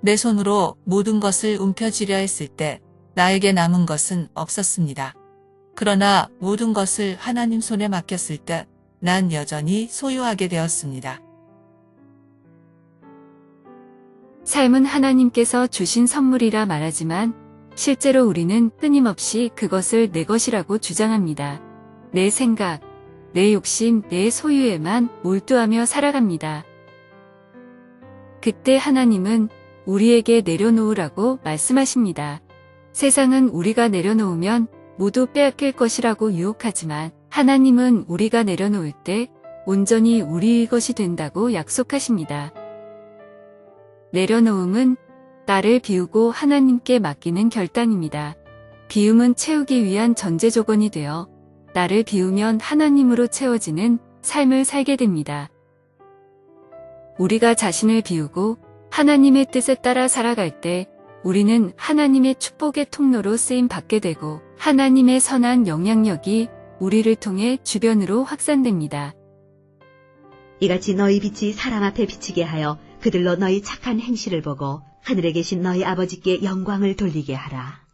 내 손으로 모든 것을 움켜쥐려 했을 때 나에게 남은 것은 없었습니다. 그러나 모든 것을 하나님 손에 맡겼을 때 난 여전히 소유하게 되었습니다. 삶은 하나님께서 주신 선물이라 말하지만 실제로 우리는 끊임없이 그것을 내 것이라고 주장합니다. 내 생각, 내 욕심, 내 소유에만 몰두하며 살아갑니다. 그때 하나님은 우리에게 내려놓으라고 말씀하십니다. 세상은 우리가 내려놓으면 모두 빼앗길 것이라고 유혹하지만 하나님은 우리가 내려놓을 때 온전히 우리의 것이 된다고 약속하십니다. 내려놓음은 나를 비우고 하나님께 맡기는 결단입니다. 비움은 채우기 위한 전제 조건이 되어 나를 비우면 하나님으로 채워지는 삶을 살게 됩니다. 우리가 자신을 비우고 하나님의 뜻에 따라 살아갈 때 우리는 하나님의 축복의 통로로 쓰임 받게 되고 하나님의 선한 영향력이 우리를 통해 주변으로 확산됩니다. 이같이 너희 빛이 사람 앞에 비치게 하여 그들로 너희 착한 행실을 보고 하늘에 계신 너희 아버지께 영광을 돌리게 하라.